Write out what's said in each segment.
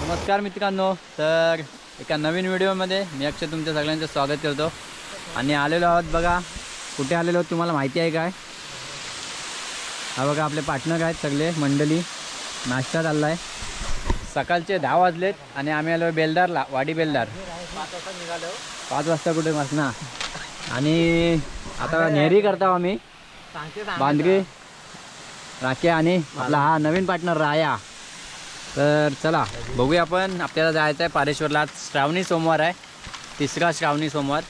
नमस्कार मित्रांनो तर एका नवीन व्हिडिओमध्ये मी अक्षय तुमच्या सगळ्यांचं स्वागत करतो. आणि आलेलो आहोत बघा कुठे आलेलो आहोत तुम्हाला माहिती आहे काय? हा बघा आपले पार्टनर आहेत सगळे मंडळी. नाश्ता चालला आहे सकाळचे दहा वाजलेत आणि आम्ही आलो बेलदारला वाडी बेलदार. पाच वाजता कुठे ना. आणि आता नेहरी करतो आम्ही. बांधगे राखे आणि आपला हा नवीन पार्टनर राया. तर चला बघूया आपण. आपल्याला जायचं आहे पारेश्वरला. आज श्रावणी सोमवार आहे. तिसरा श्रावणी सोमवार.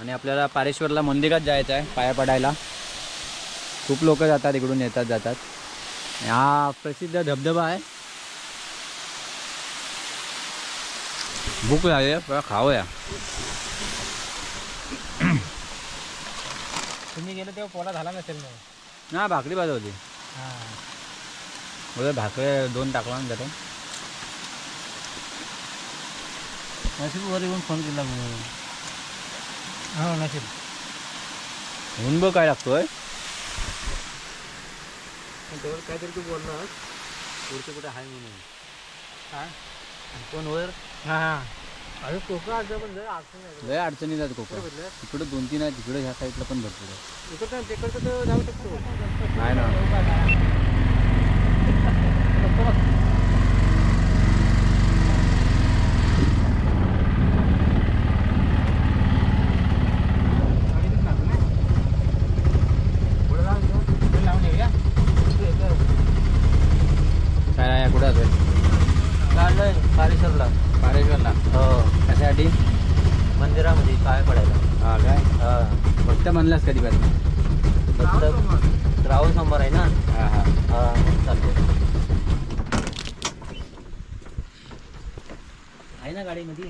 आणि आपल्याला पारेश्वरला मंदिरात जायचं आहे पाया पडायला. खूप लोक जातात इकडून येतात जातात. आणि हा प्रसिद्ध धबधबा आहे. भूक लागली आहे, खाऊया. तुम्ही गेले तेव्हा पोला झाला नसेल ना? ना भाकरी होती. बोल भाकरे दोन टाकला ना जरा नशीब वर येऊन फोन केला हो नशीब. बघ काय लागतोय. तेवढं काहीतरी तू बोलला पुढचं कुठे आहे म्हणून. काय कोण वर हां हां. अरे कोकण आज पण जर अडचण आहे लय अडचणी जात कोकण. बघितलं तिकडे दोन तीन आहे तिकडे ह्या साईडला पण भरपूर आहे इकडचं तिकडचं तर जाऊ शकतो. नाही ना काय नाही कुठे असेल काढलंय पारेश्वरला पारेश्वरला हो कशासाठी मंदिरामध्ये काय पडायला हा काय हा फक्त म्हणलास कधी पासून फक्त राहुल नंबर आहे ना हा हा हा मग चालतो आहे ना गाडीमध्ये?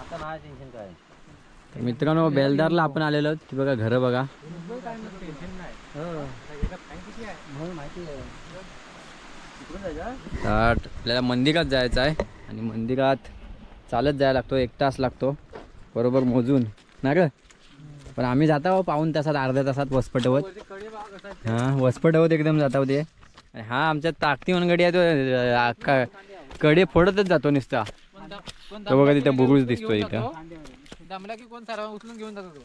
आता नाही टेन्शन काय तर मित्रांनो बेलदारला आपण आलेलो आहोत. ती बघा घरं बघा. आहे. तर आपल्याला मंदिरात जायचं आहे. आणि मंदिरात चालत जायला लागतो एक तास लागतो. बरोबर मोजून. ना ग? पण आम्ही जात आहोत पाऊन तासात अर्ध्या तासात वसपटवत. हां वसपटवत एकदम जात आहोत ते. आणि हा आमच्या ताकती मनगडी आहे तो कडे फोडतच जातो नुसता. तो बघा तिथं बुरुज दिसतो इथं.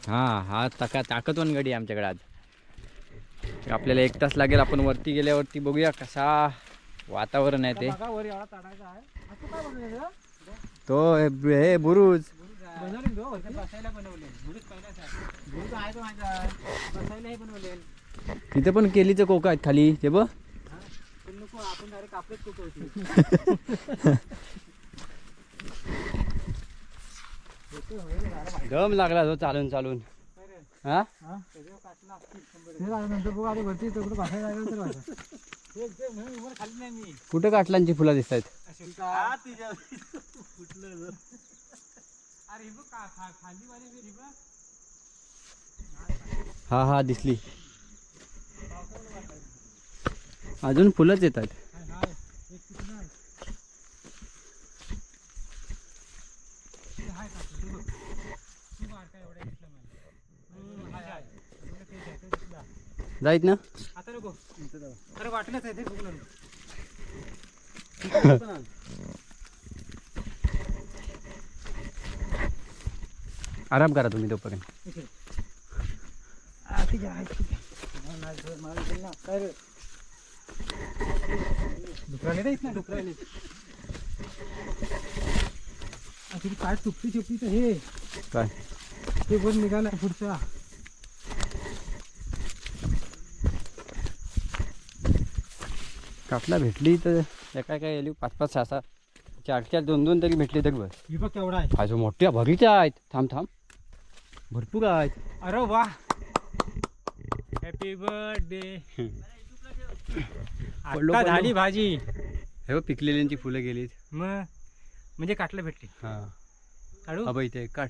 हा हा ताका ताकदवान गडी आहे आमच्याकडे आज. आपल्याला एक तास लागेल आपण वरती गेल्यावरती बघूया कसा वातावरण आहे ते. तो हे बुरुज. तिथे पण केलीचं कोका आहेत खाली ते बघ. आपण डायरेक्ट आपलेच दम लागला तो चालून चालून. हा? कुठे काटलांची फुलं दिसत आहेत हा हा दिसली. अजून फुलंच येतात. ते आहे, जाईत ना? आता आराम करा तुम्ही तोपर्यंत ठीक आहे ठीक आहे काय रे डुकराले नाहीत ना डुकराले तुझी काय चुपती तर हे. काय? ते वर निघाला पुढचा. काटला भेटली तर एका काय गेली पाच पाच सहा सहा. चार चार दोन दोन तरी भेटली तरी बस. ही बघ केवढा आहे. अजून मोठ्या भरीच्या आहेत. थांब थांब. भरपूर आहेत. अरे वा. हॅपी बर्थडे पडलो, आता पडलो. झाली भाजी. हे बघ पिकलेल्यांची फुलं गेलीत. मग? म्हणजे काटलं भेटली. हा. काढू? हा इथे काढ.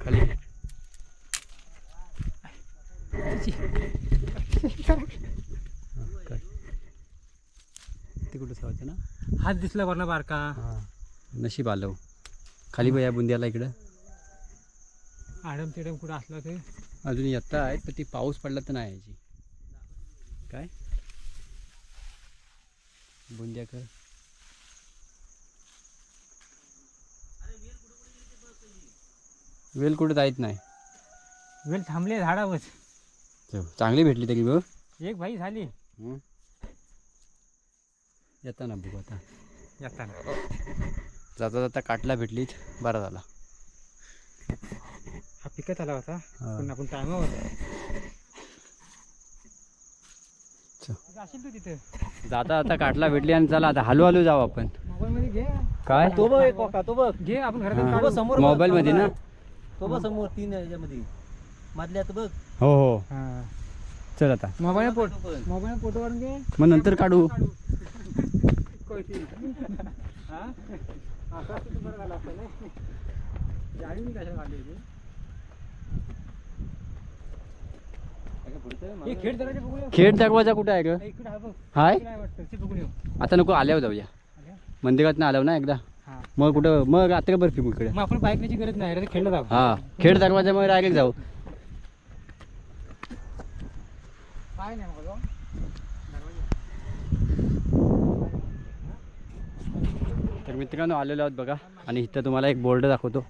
खाली. ते कुठं ना? हात दिसला वरना बारका. हां. नशीब आलो खाली बघ या बुंद्याला इकडं. आडम तिडम कुठं असला ते. अजून येता आहेत पण ती पाऊस पडला तर नाही याची काय? बुंद्याकर. वेल कुठं जायत नाही. वेल थांबले झाडावच चल, चांगली भेटली तरी बघ. एक भाई झाली. हं. येता ना बघू आता. येताना. जाता जाता काटला भेटलीच बरा झाला. हा पिकत आला होता. पण आपण टायमावर. चल. असेल तू तिथे. जाता जाता काटला भेटली आणि चला आता हलू हलू जाऊ आपण. मोबाईल मध्ये घे. काय? तो बघ एक तो बघ. घे आपण हा. घरात तो बघ समोर बघ, मोबाईल मध्ये ना? तो बघ समोर तीन याच्यामध्ये. मधल्यात बघ. हो हो. हा. चल आता. मोबाईल तो फोटो पण. मोबाईल फोटो काढून घे. मग नंतर काढू. हा? असं असतं तर बरं झालं असतं नाही जाळी मी कशाला काढली होती? दरवाजा. खेड दाखवायचा कुठं आहे ग? हे इकडे आहे बघ. हाय? आता नको आल्यावर जाऊया? मंदिरात आल्यावर ना एकदा? हा. मग कुठं? मग आता का बरं फिरू इकडे. मग आपण बाईक न्यायची गरज नाही डायरेक्ट खेळलं जाऊ हा. खेड दरवाजा मग डायरेक्ट जाऊ. काय नाही मग जाऊ. तर मित्रांनो आलेलो आहोत बघा. आणि इथं तुम्हाला एक बोर्ड दाखवतो.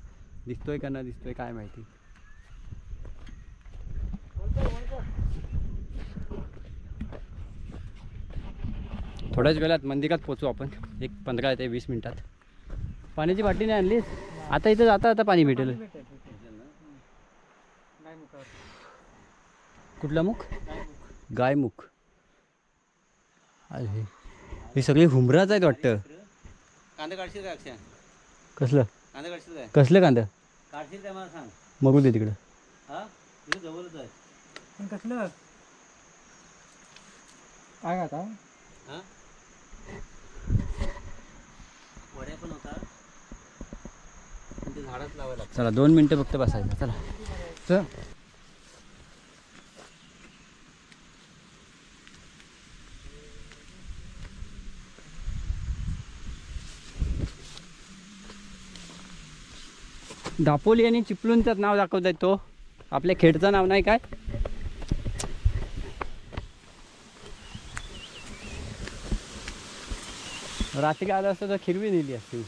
दिसतोय का ना दिसतोय काय माहिती. थोड्याच वेळात मंदिरात पोचू आपण. एक पंधरा ते वीस मिनिटात. पाण्याची बाटली नाही आणलीस आता इथं जाता आता पाणी भेटेल. कुठला मुख? गायमुख. अरे हे सगळे हुमराच आहेत वाटतं. कांदा काढशील का अक्षय? कसलं? कांदा काढशील काय? कसलं कांदा? काढशील काय मला सांग. दे तिकडं. हा? तुझं जवळच आहे. पण कसलं? काय आता? हा वड्या पण होता पण ते झाडच लावायला लागतं. चला दोन मिनटं फक्त बसायचं. चला. चल. दापोली आणि चिपळूणचं नाव दाखवत तो. आपल्या खेडचं नाव नाही काय? रात्री आलं असतं तर खिरवी नेली असती.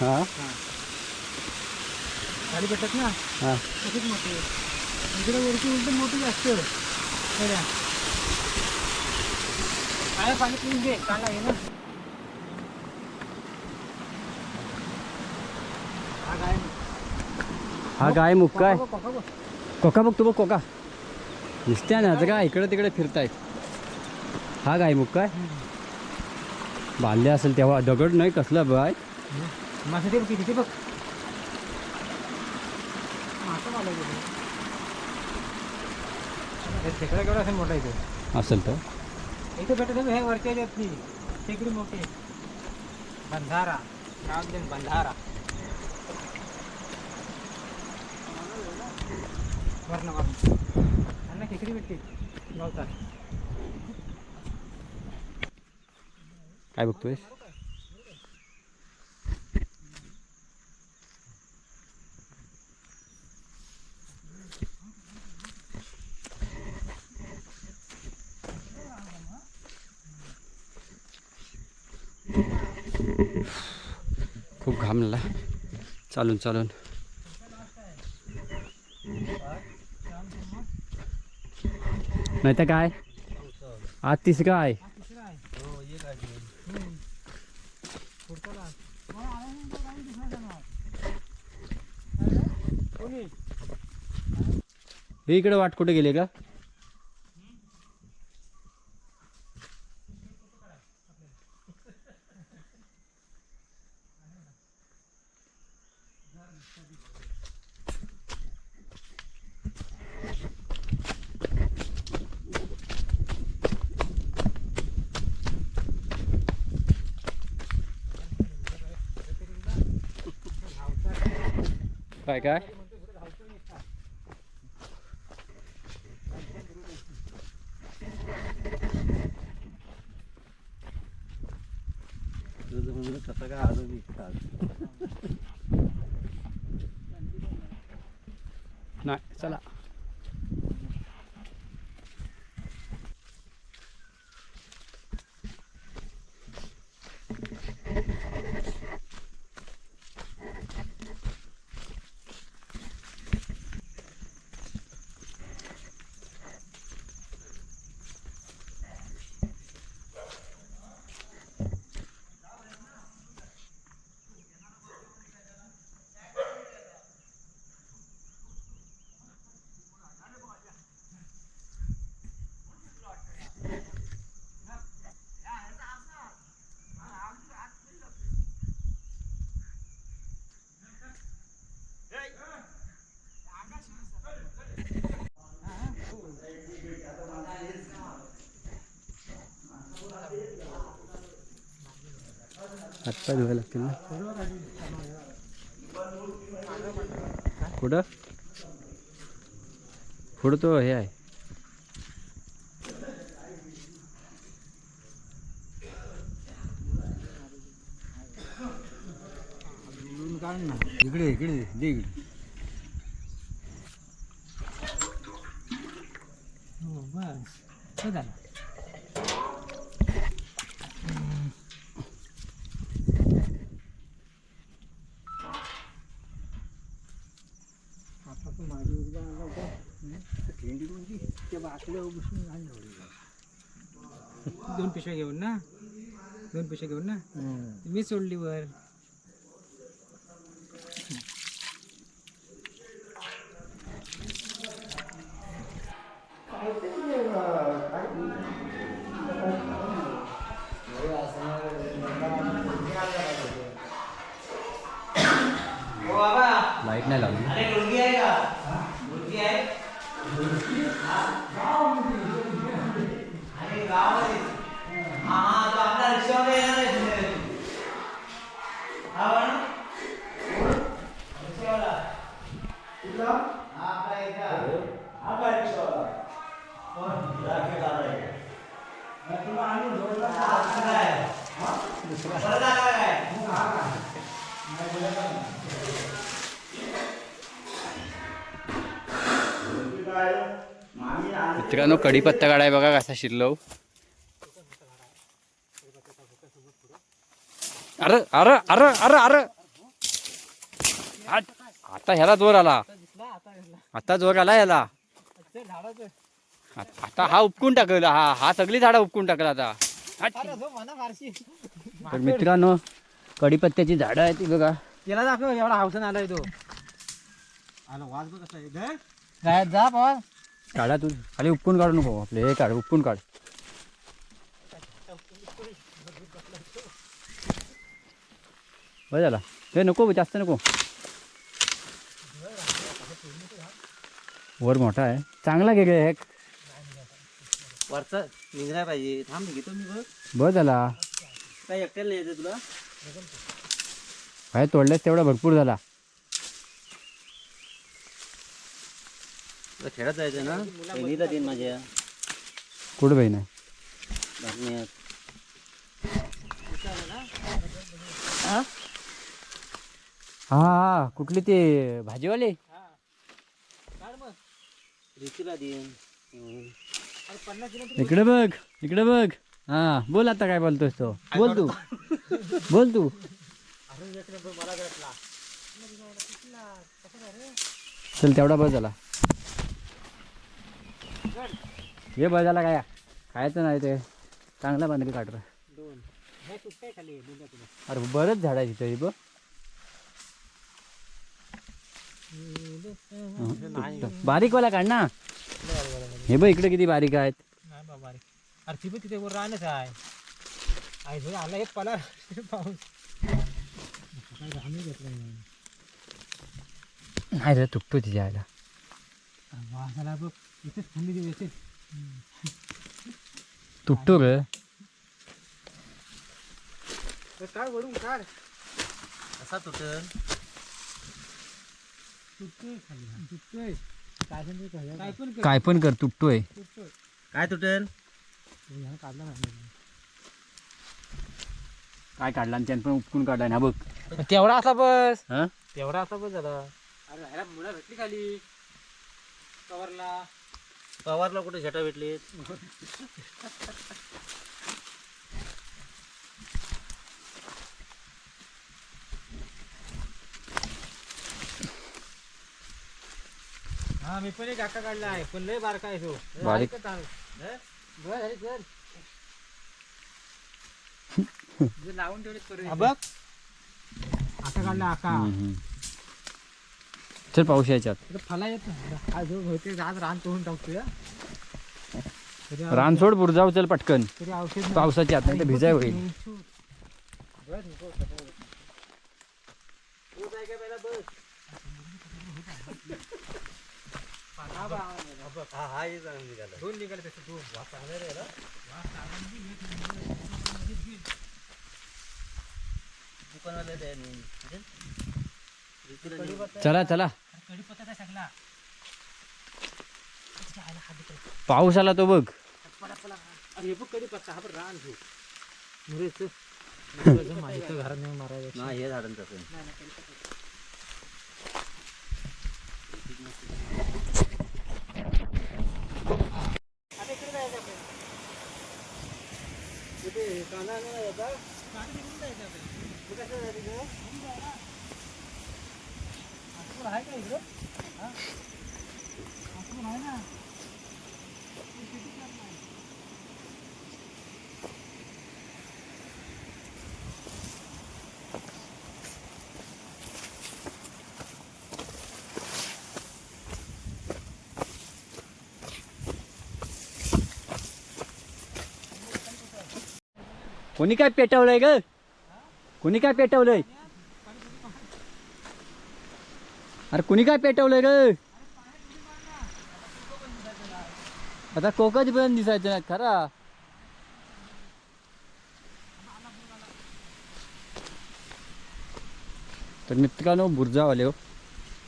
हां? खाली भेटत ना? हां. तशीच मोठी. इकडे वरची उलट मोठी जास्त. बघा. काय पाणी पिऊन घे कांदा आहे ना? हा काय हा गाय मुख काय? कोका बघ, बघ. तू बघ कोका दिसत्या ना का इकडे तिकडे फिरतायत. हा गाय मुख काय? बांधले असेल तेव्हा दगड नाही कसला बाय. मासे ते बघ किती ते बघ. खेकडा केवढा असेल मोठा इथे? असेल तर. इथे भेटत हे वरच्या ह्याच्यातली टेकडी मोठी. बंधारा. नाव बंधारा. वर्ण वर्ण त्यांना खेकडी भेटते. गावतात काय बघतोयस? खूप घामला. चालून चालून. नाही तर काय? आतीस काय आहे तिसरा आहे हो ये काढशील पुढचा हे इकडे वाट कुठे गेले का? काय काय नाही चला. आत्ता धुवायला लागतील ना. कुठं? पुढं तो हे आहे. इकडे इकडे दे इकडे हो बस हे झालं आता तो माझी उद्या आला होता थंडी कोणती त्या बाटल्या बसून दोन पिशव्या घेऊन ना दोन पिशव्या घेऊन ना मी सोडली वर लाइट नाही लावली मित्रांनो कढीपत्ता काढाय बघा कसा शिरलो. अरे अरे अरे अरे अरे. आता ह्याला जोर आला. आता जोर आला ह्याला. आता हा उपकून टाकला. हा हा सगळी झाडं उपकून टाकला आता. तर मित्रांनो कढीपत्त्याची झाडं आहेत ती बघा. त्याला दाखव एवढा हावसन आलाय तो आला वाज बघ कसा आहे. गायब जा पवार काढा तू. खाली उपकून काढू नको आपले हे काढ उपकून काढ. बरं झाला. हे नको जास्त नको. वर मोठा आहे. चांगला घे गे वरचा निघायला पाहिजे. थांब घेतो मी बघ. बरं झाला. काय एकट्याला यायचं तुला. काय तोडल्यास तेवढा भरपूर झाला. तुला खेळत जायचं ना? बहिणीला देईन माझ्या. कुठं बहीण आहे बातम्यात हा? हा कुठली ते भाजीवाले? रितीला देईन. इकडे बघ इकडे बघ. हा बोल आता काय बोलतोस तो. बोल तू. बोल तू. चल तेवढा बस झाला. हे बस झाला काय? खायचं नाही ते. चांगला बांधली काढ अरे बरंच झाड आहे तिथं हे बघ. बारीक वाला काढ ना. हे बघ इकडे किती बारीक आहेत. अरे ती पण तिथे वर राहणच आहे. आई झोय आला एक पला. पाऊस. काय घामी घेतलं नाही रे तुटतो तिच्या आयला वासाला बघ. इथेच थंडी देऊ येते तुटतो रे. काय वरून काढ. असा तुटल तुटतोय खाली. तुटतोय. काय पण काय पण कर. काय पण कर तुटतोय काय काढला आणि त्यानं पण उपकून काढला ना बघ. तेवढा असा बस. हा? तेवढा असा बस झाला अरे ह्याला मुला भेटली खाली. कवरला. पवारला कुठे छटा भेटली हा मी पण एक आका काढला आहे. पण लय बारका आहे तो. बारीक. हे? लावून ठेवले बघ. आका काढला आका. चल पाऊस यायच्यात. इथं फला येत आज रान तोडून टाकतोय हा. तरी औ- रान सोड बुरजाव चल पटकन. पावसाची आत नाही भिजाय होईल. बस, नको, नको. तू जाय का पहिला बस. हा हा बघ. हा हा दोन निघाले तसे दोन वास चांगला रे याला. दुकानाला चला चला पाऊस आला तो बघ अरे हे बघ कढीपत्ता हा बघ रान घेऊ कोणी काय पेटवलंय ग? कोणी काय पेटवलंय? अरे कोणी काय पेटवलंय ग? आता कोकच पण दिसायचं ना खरा. तर मित्रांनो बुर्जावाले हो.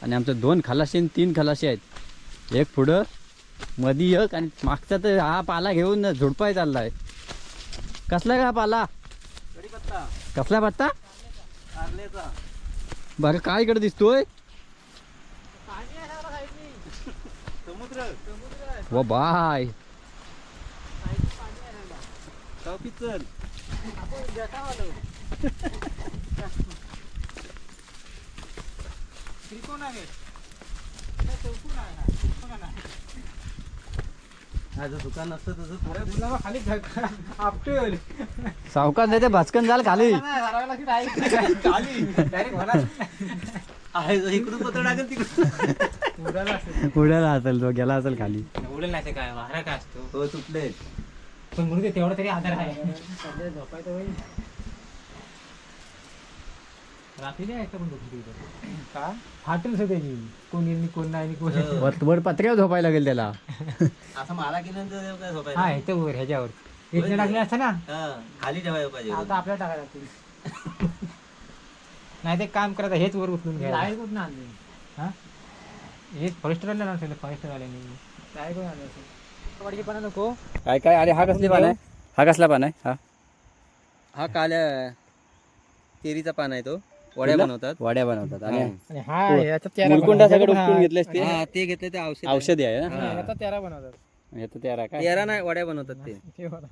आणि आमचं दोन खलाशी आणि तीन खलाशी आहेत. एक पुढं मधी एक आणि मागचा तर हा पाला घेऊन झोडपाय चाललाय. कसला का पाला? कढीपत्ता. कसला पत्ता? कारल्याचा. बरं काय इकडे दिसतोय? समुद्र. व बाय. चल. त्रिकोण आहे चौकोन आहे. जर दुकान असतं तसं अरे गुलाबा खाली आपटेल सावकाश नाही ते भाचकन झालं खाली. डायरेक्ट मला. आहे जो इकडून पत्र टाकेल तिकडून. उडाला असेल. उडाला असेल तो गेला असेल खाली. उडेल नाही ते काय वारा काय असतो? हो तुटले. पण म्हणून ते तेवढा तरी आधार आहे. झोपायचं रात्री पण झोपली. का? त्याची कोण येईल कोण नाही कोण हो. वर वर पत्र्यावर झोपायला लागेल त्याला. असं केल्यानंतर काय हा झोपायला ह्याच्या वर ह्याच्यावर. टाकले असतं ना? हा खाली ठेवायला पाहिजे आता आपल्याला टाकायला लागतील. नाही ते काम करायचं हेच वर उचलून कुठून आणले? हा? हेच फॉरेस्टरवाले आणलं फॉरेस्टरवाल्याने काय कोण आणलं असेल? नको. काय काय अरे हा कसली पान आहे? हा कसला पान आहे? हा. हा काल्या केरीचा पान आहे तो. वड्या? बनवतात. वड्या बनवतात. आणि आणि हा याचा तेरा मुलकुंडा बनवतात. सगळं उपटून घेतलेस ते? हा ते घेतले ते औषध आहे. औषधी आहे ना? हा, याचा बनवतात. काय? तेरा नाही वड्या बनवतात ते. हे बघा.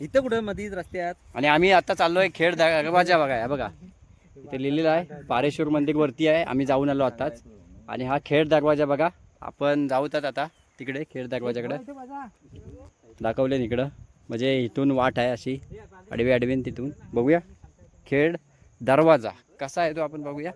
इथं कुठं? मधीच रस्त्यात. आणि आम्ही आता चाललोय खेड दरवाजा बघा हे बघा. इथे लिहिलेलं आहे पारेश्वर मंदिर वरती आहे. आम्ही जाऊन आलो आताच आणि हा खेड दरवाजा बघा. आपण जाऊतात आता तिकडे खेड दरवाजाकडे. इथे बघा. दाखवले इकडं. म्हणजे इथून वाट आहे अशी. आडवी आडवीन तिथून. बघूया. खेड दरवाजा कसा आहे तो आपण बघूया.